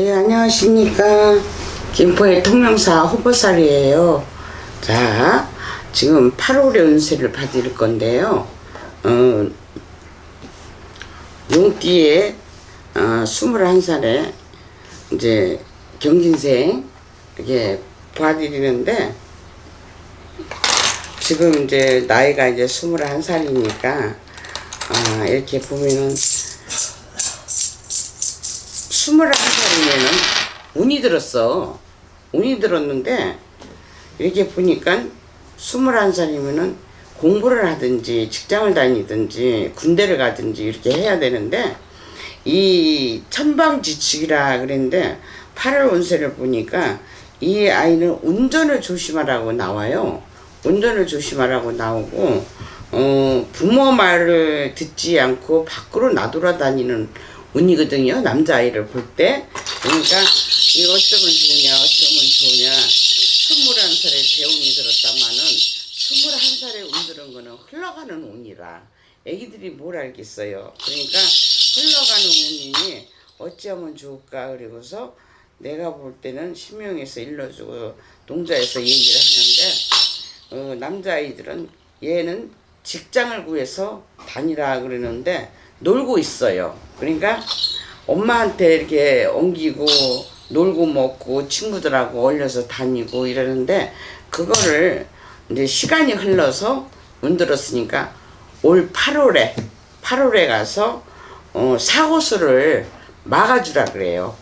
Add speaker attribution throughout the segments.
Speaker 1: 예, 안녕하십니까. 김포의 통명사 호보살이에요. 자, 지금 8월의 운세를 받을 건데요. 어, 용띠에 어, 21살에 이제 경진생 이렇게 봐드리는데 지금 이제 나이가 이제 21살이니까 아, 이렇게 보면은 21살이면은 운이 들었어. 운이 들었는데 이렇게 보니까 21살이면은 공부를 하든지 직장을 다니든지 군대를 가든지 이렇게 해야 되는데 이 천방지축이라 그랬는데 8월 운세를 보니까 이 아이는 운전을 조심하라고 나와요. 운전을 조심하라고 나오고 어, 부모 말을 듣지 않고 밖으로 나돌아다니는 운이거든요. 남자아이를 볼 때. 그러니까 이 어쩌면 좋으냐 어쩌면 좋으냐 21살에 대운이 들었다마는 21살에 운 들은 거는 흘러가는 운이라 애기들이 뭘 알겠어요. 그러니까 흘러가는 운이니 어찌하면 좋을까 그리고서 내가 볼 때는 신명에서 일러주고 동자에서 얘기를 하는데 어, 남자아이들은 얘는 직장을 구해서 다니라 그러는데 놀고 있어요. 그러니까 엄마한테 이렇게 옮기고 놀고 먹고 친구들하고 어울려서 다니고 이러는데 그거를 이제 시간이 흘러서 문들었으니까 올 8월에 8월에 가서 어, 사고수를 막아주라 그래요.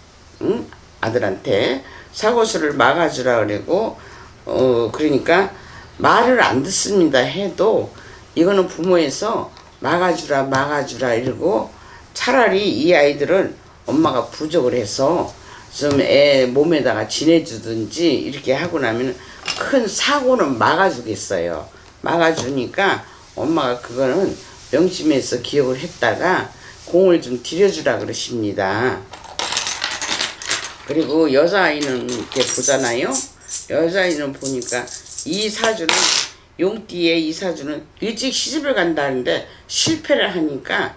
Speaker 1: 응? 아들한테 사고수를 막아주라 그러고 어 그러니까 말을 안 듣습니다 해도 이거는 부모에서 막아주라 막아주라 이러고 차라리 이 아이들은 엄마가 부족을 해서 좀 애 몸에다가 지내주든지 이렇게 하고 나면 큰 사고는 막아주겠어요. 막아주니까 엄마가 그거는 명심해서 기억을 했다가 공을 좀 들여주라 그러십니다. 그리고 여자아이는 이렇게 보잖아요. 여자아이는 보니까 이 사주는 용띠의 이 사주는 일찍 시집을 간다는데 실패를 하니까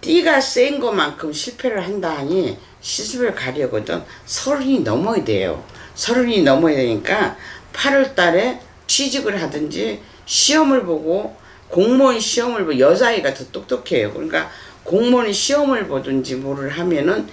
Speaker 1: 띠가 센 것만큼 실패를 한다 하니 시집을 가려거든 서른이 넘어야 돼요. 서른이 넘어야 되니까 8월 달에 취직을 하든지 시험을 보고 공무원 시험을 보고 여자아이가 더 똑똑해요. 그러니까 공무원 시험을 보든지 뭐를 하면은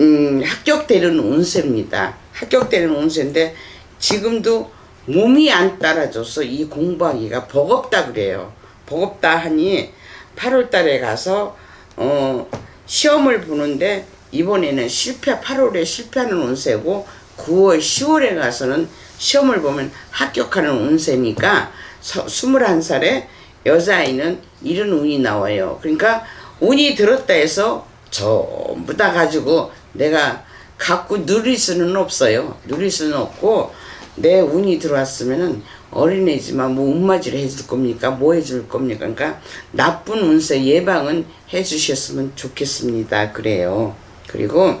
Speaker 1: 음, 합격되는 운세입니다. 합격되는 운세인데 지금도 몸이 안 따라줘서 이 공부하기가 버겁다 그래요. 버겁다 하니 8월 달에 가서 어, 시험을 보는데 이번에는 실패 8월에 실패하는 운세고 9월 10월에 가서는 시험을 보면 합격하는 운세니까 서, 21살에 여자아이는 이런 운이 나와요. 그러니까 운이 들었다 해서 전부 다 가지고 내가 갖고 누릴 수는 없어요. 누릴 수는 없고 내 운이 들어왔으면은 어린애지만 뭐 운맞이를 해줄 겁니까? 뭐 해줄 겁니까? 그러니까 나쁜 운세 예방은 해주셨으면 좋겠습니다. 그래요. 그리고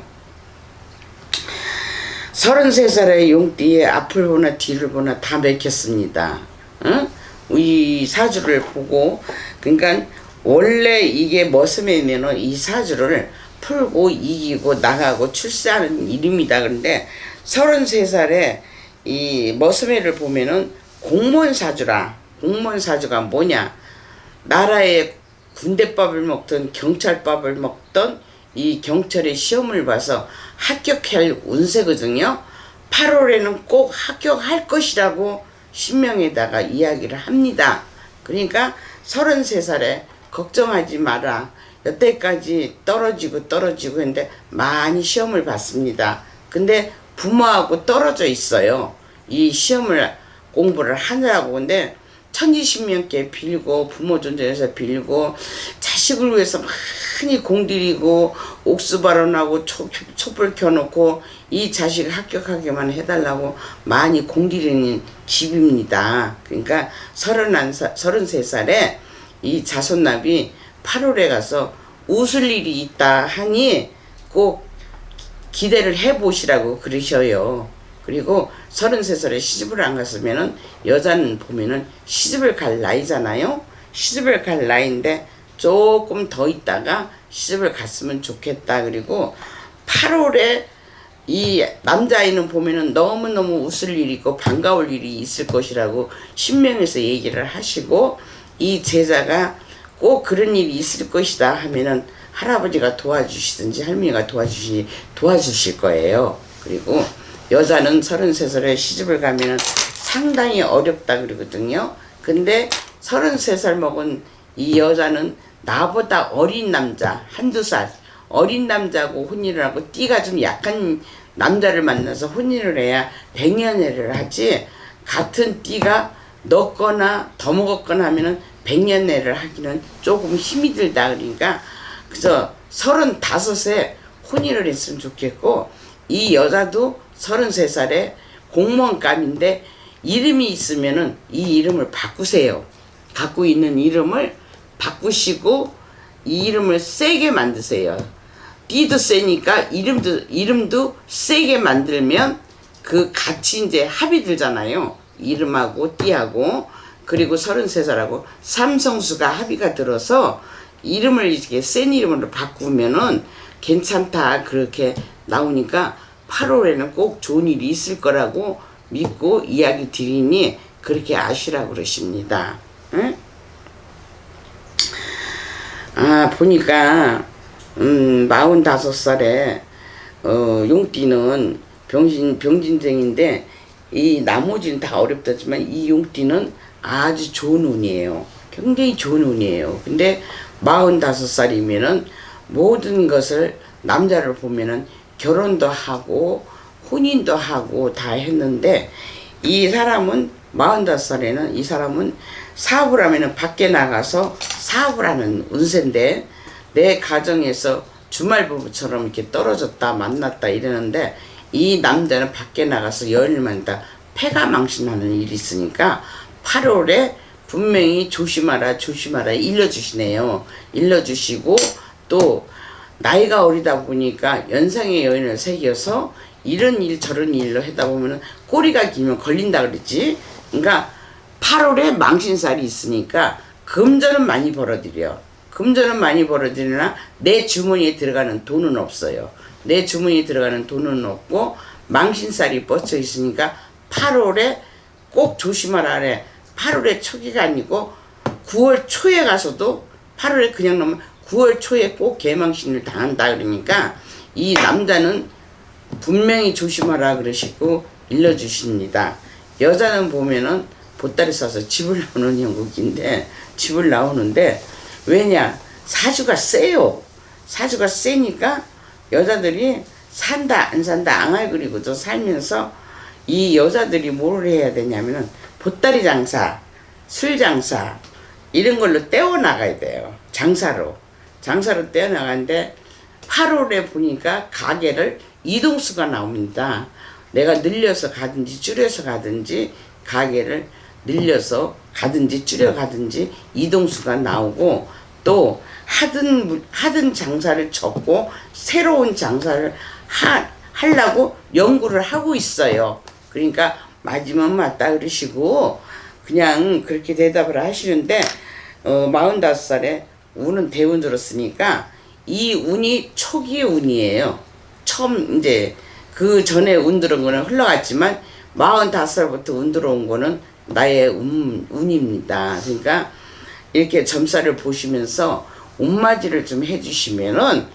Speaker 1: 33살의 용띠에 앞을 보나 뒤를 보나 다 맥혔습니다. 응? 이 사주를 보고 그러니까 원래 이게 머슴이면은 이 사주를 풀고 이기고 나가고 출세하는 이름이다. 그런데 33살에 이 머슴애를 보면은 공무원 사주라. 공무원 사주가 뭐냐? 나라의 군대법을 먹던 경찰법을 먹던 이 경찰의 시험을 봐서 합격할 운세거든요. 8월에는 꼭 합격할 것이라고 신명에다가 이야기를 합니다. 그러니까 33살에 걱정하지 마라. 여태까지 떨어지고 떨어지고 했는데 많이 시험을 봤습니다. 근데 부모하고 떨어져 있어요. 이 시험을 공부를 하느라고 근데 천지신명께 빌고 부모 존재에서 빌고 자식을 위해서 많이 공들이고 옥수 발언하고 초, 촛불 켜놓고 이 자식을 합격하게만 해달라고 많이 공들이는 집입니다. 그러니까 서른한 살, 서른세 살에 이 자손납이 8월에 가서 웃을 일이 있다 하니 꼭 기대를 해보시라고 그러셔요. 그리고 33살에 시집을 안 갔으면은 여자는 보면은 시집을 갈 나이잖아요. 시집을 갈 나이인데 조금 더 있다가 시집을 갔으면 좋겠다. 그리고 8월에 이 남자아이는 보면은 너무너무 웃을 일이 있고 반가울 일이 있을 것이라고 신명에서 얘기를 하시고 이 제자가 꼭 그런 일이 있을 것이다 하면은 할아버지가 도와주시든지 할머니가 도와주시 도와주실 거예요. 그리고 여자는 33살에 시집을 가면은 상당히 어렵다 그러거든요. 근데 33살 먹은 이 여자는 나보다 어린 남자 한두 살 어린 남자하고 혼인을 하고 띠가 좀 약한 남자를 만나서 혼인을 해야 백년애를 하지 같은 띠가 넣거나 더 먹었거나 하면은 백년애를 하기는 조금 힘이 들다 그러니까 그래서 서른다섯에 혼인을 했으면 좋겠고 이 여자도 서른세 살에 공무원감인데 이름이 있으면은 이 이름을 바꾸세요. 갖고 있는 이름을 바꾸시고 이 이름을 세게 만드세요. 띠도 세니까 이름도 이름도 세게 만들면 그 같이 이제 합이 들잖아요. 이름하고 띠하고 그리고 33살하고 삼성수가 합의가 들어서 이름을 이렇게 센 이름으로 바꾸면은 괜찮다 그렇게 나오니까 8월에는 꼭 좋은 일이 있을 거라고 믿고 이야기 드리니 그렇게 아시라 그러십니다. 응? 아 보니까 음 마흔다섯 살에 어 용띠는 병신 병진생인데 이 나머지는 다 어렵다지만 이 용띠는 아주 좋은 운이에요. 굉장히 좋은 운이에요. 근데 마흔다섯 살이면은 모든 것을 남자를 보면은 결혼도 하고 혼인도 하고 다 했는데 이 사람은 마흔다섯 살에는 이 사람은 사업을 하면은 밖에 나가서 사업을 하는 운세인데 내 가정에서 주말 부부처럼 이렇게 떨어졌다 만났다 이러는데 이 남자는 밖에 나가서 열일만 다 폐가 망신하는 일이 있으니까 8월에 분명히 조심하라 조심하라 일러주시네요. 일러주시고 또 나이가 어리다 보니까 연상의 여인을 새겨서 이런 일 저런 일로 하다 보면은 꼬리가 길면 걸린다 그랬지. 그러니까 8월에 망신살이 있으니까 금전은 많이 벌어들여. 금전은 많이 벌어들이나 내 주머니에 들어가는 돈은 없어요. 내 주머니에 들어가는 돈은 없고 망신살이 뻗쳐 있으니까 8월에 꼭 조심하라 그래. 8월에 초기가 아니고 9월 초에 가서도 8월에 그냥 넘으면 9월 초에 꼭 개망신을 당한다 그러니까 이 남자는 분명히 조심하라 그러시고 일러주십니다. 여자는 보면은 보따리 싸서 집을 나오는 형국인데 집을 나오는데 왜냐 사주가 세요. 사주가 세니까 여자들이 산다 안 산다 앙알 그리고도 살면서 이 여자들이 뭘 해야 되냐면은 보따리 장사, 술 장사 이런 걸로 떼어 나가야 돼요. 장사로 장사로 떼어 나가는데 8월에 보니까 가게를 이동수가 나옵니다. 내가 늘려서 가든지 줄여서 가든지 가게를 늘려서 가든지 줄여 가든지 이동수가 나오고 또 무- 하든 장사를 접고 새로운 장사를 하 하려고 연구를 하고 있어요. 그러니까 맞으면 맞다 그러시고 그냥 그렇게 대답을 하시는데 어 45살에 운은 대운 들었으니까 이 운이 초기의 운이에요. 처음 이제 그 전에 운 들어온 거는 흘러갔지만 45살부터 운 들어온 거는 나의 운, 운입니다. 그러니까 이렇게 점사를 보시면서 옷맞이를 좀 해주시면은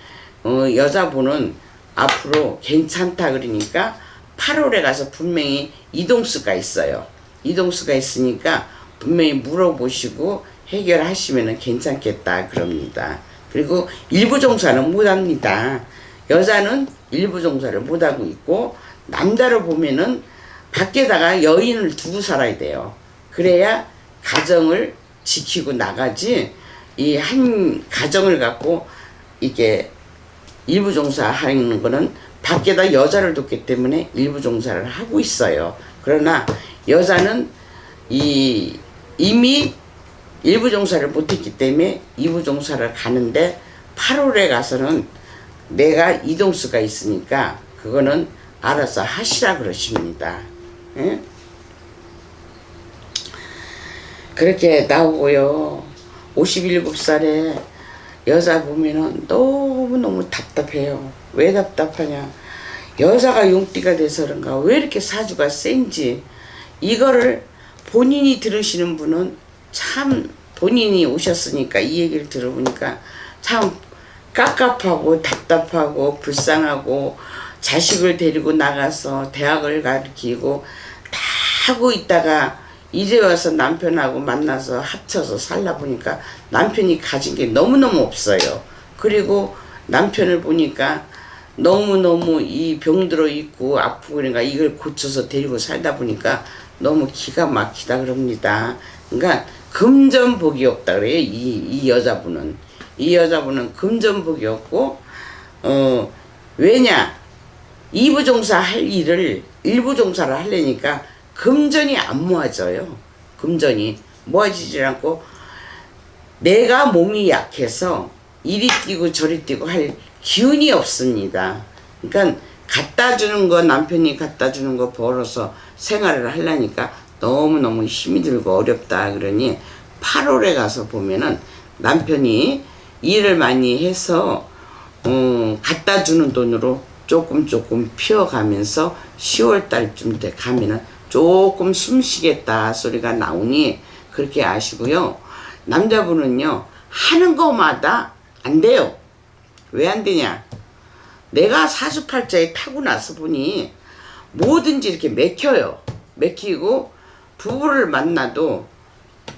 Speaker 1: 어, 여자분은 앞으로 괜찮다 그러니까 8월에 가서 분명히 이동수가 있어요. 이동수가 있으니까 분명히 물어보시고 해결하시면 괜찮겠다 그럽니다. 그리고 일부 종사는 못합니다. 여자는 일부 종사를 못하고 있고 남자를 보면은 밖에다가 여인을 두고 살아야 돼요. 그래야 가정을 지키고 나가지 이 한 가정을 갖고 이게 일부 종사하는 거는 밖에다 여자를 뒀기 때문에 일부 종사를 하고 있어요. 그러나 여자는 이 이미 일부 종사를 못했기 때문에 이부 종사를 가는데 8월에 가서는 내가 이동수가 있으니까 그거는 알아서 하시라 그러십니다. 예? 그렇게 나오고요. 57살에 여자 보면은 너무너무 답답해요. 왜 답답하냐. 여자가 용띠가 돼서 그런가 왜 이렇게 사주가 센지 이거를 본인이 들으시는 분은 참 본인이 오셨으니까 이 얘기를 들어보니까 참 깝깝하고 답답하고 불쌍하고 자식을 데리고 나가서 대학을 가르치고 다 하고 있다가 이제 와서 남편하고 만나서 합쳐서 살다 보니까 남편이 가진 게 너무너무 없어요. 그리고 남편을 보니까 너무너무 이 병들어 있고 아프고 그러니까 이걸 고쳐서 데리고 살다 보니까 너무 기가 막히다 그럽니다. 그러니까 금전복이 없다 그래요. 이, 이 여자분은. 이 여자분은 금전복이 없고, 어, 왜냐? 이부종사 할 일을 일부종사를 하려니까 금전이 안 모아져요. 금전이 모아지질 않고 내가 몸이 약해서 이리 뛰고 저리 뛰고 할 기운이 없습니다. 그러니까 갖다 주는 거 남편이 갖다 주는 거 벌어서 생활을 하려니까 너무너무 힘이 들고 어렵다 그러니 8월에 가서 보면은 남편이 일을 많이 해서 어, 갖다 주는 돈으로 조금 조금 피어가면서 10월 달쯤 돼 가면은 조금 숨 쉬겠다 소리가 나오니 그렇게 아시고요. 남자분은요 하는 거마다 안 돼요. 왜 안 되냐? 내가 사주팔자에 타고 나서 보니 뭐든지 이렇게 맥혀요. 맥히고 부부를 만나도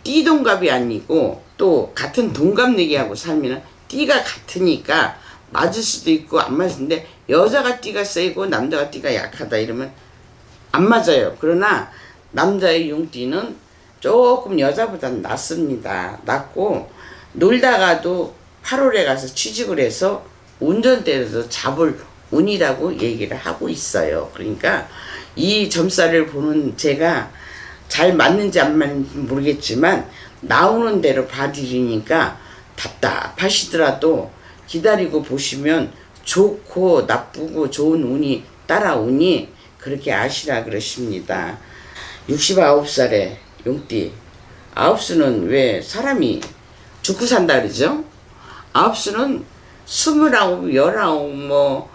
Speaker 1: 띠 동갑이 아니고 또 같은 동갑 내기하고 살면 띠가 같으니까 맞을 수도 있고 안 맞는데 여자가 띠가 세고 남자가 띠가 약하다 이러면 안 맞아요. 그러나 남자의 용띠는 조금 여자보다는 낫습니다. 낫고 놀다가도 8월에 가서 취직을 해서 운전대에서 잡을 운이라고 얘기를 하고 있어요. 그러니까 이 점살을 보는 제가 잘 맞는지 안 맞는지 모르겠지만 나오는 대로 봐드리니까 답답하시더라도 기다리고 보시면 좋고 나쁘고 좋은 운이 따라오니 그렇게 아시라 그러십니다. 69살에 용띠 아홉수는 왜 사람이 죽고 산다 그러죠? 아홉 수는 스물아홉, 열아홉, 뭐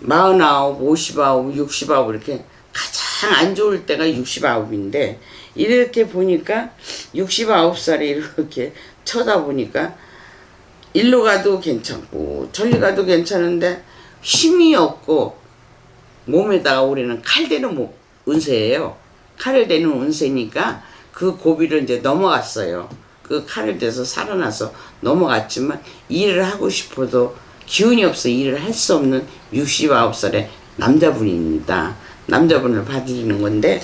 Speaker 1: 마흔아홉, 오십아홉, 육십아홉 이렇게 가장 안 좋을 때가 육십아홉인데 이렇게 보니까 육십아홉 살에 이렇게 쳐다보니까 일로 가도 괜찮고 저리 가도 괜찮은데 힘이 없고 몸에다가 우리는 칼 대는 모- 운세예요. 칼을 대는 운세니까 그 고비를 이제 넘어갔어요. 그 칼을 대서 살아나서 넘어갔지만 일을 하고 싶어도 기운이 없어 일을 할 수 없는 69살의 남자분입니다. 남자분을 봐드리는 건데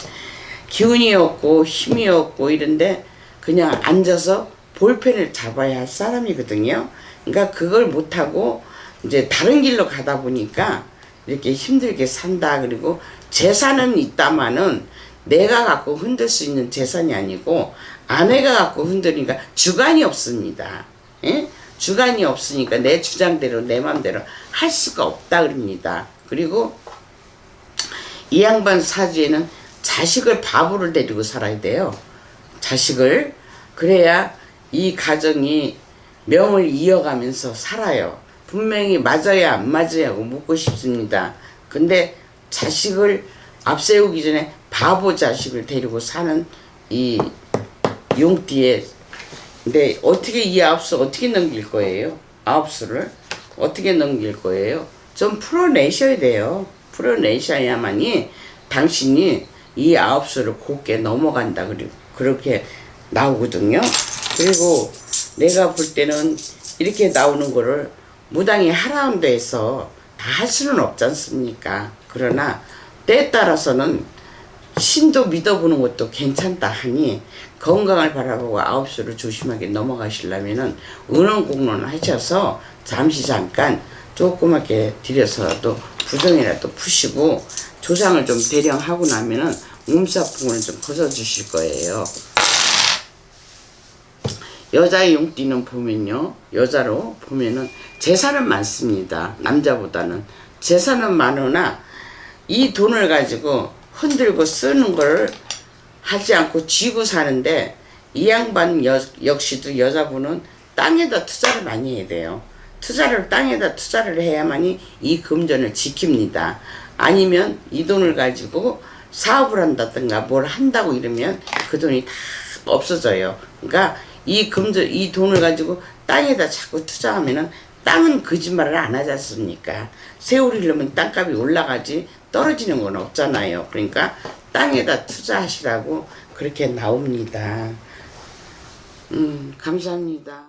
Speaker 1: 기운이 없고 힘이 없고 이런데 그냥 앉아서 볼펜을 잡아야 할 사람이거든요. 그러니까 그걸 못하고 이제 다른 길로 가다 보니까 이렇게 힘들게 산다. 그리고 재산은 있다마는 내가 갖고 흔들 수 있는 재산이 아니고 아내가 갖고 흔들니까 주관이 없습니다. 예? 주관이 없으니까 내 주장대로 내 맘대로 할 수가 없다 그럽니다. 그리고 이 양반 사주에는 자식을 바보를 데리고 살아야 돼요. 자식을 그래야 이 가정이 명을 이어가면서 살아요. 분명히 맞아야 안 맞아야 하고 묻고 싶습니다. 근데 자식을 앞세우기 전에 바보 자식을 데리고 사는 이 용띠에 근데 어떻게 이 아홉 수 어떻게 넘길 거예요? 아홉 수를 어떻게 넘길 거예요? 좀 풀어내셔야 돼요. 풀어내셔야만이 당신이 이 아홉 수를 곱게 넘어간다 그렇게 나오거든요. 그리고 내가 볼 때는 이렇게 나오는 거를 무당이 하라운드 해서 다 할 수는 없지 않습니까? 그러나 때에 따라서는 신도 믿어보는 것도 괜찮다 하니 건강을 바라보고 아홉 수를 조심하게 넘어가시려면은 은원공론 하셔서 잠시 잠깐 조그맣게 들여서라도 부정이라도 푸시고 조상을 좀 대령 하고 나면은 몸사풍을 좀 벗어주실 거예요. 여자의 용띠는 보면요. 여자로 보면은 재산은 많습니다. 남자보다는. 재산은 많으나 이 돈을 가지고 흔들고 쓰는 걸 하지 않고 쥐고 사는데 이 양반 여, 역시도 여자분은 땅에다 투자를 많이 해야 돼요. 투자를 땅에다 투자를 해야만이 이 금전을 지킵니다. 아니면 이 돈을 가지고 사업을 한다든가 뭘 한다고 이러면 그 돈이 다 없어져요. 그러니까 이 금전 이 돈을 가지고 땅에다 자꾸 투자하면은 땅은 거짓말을 안 하지 않습니까? 세월이 흐르면 땅값이 올라가지 떨어지는 건 없잖아요. 그러니까 땅에다 투자하시라고 그렇게 나옵니다. 음, 감사합니다.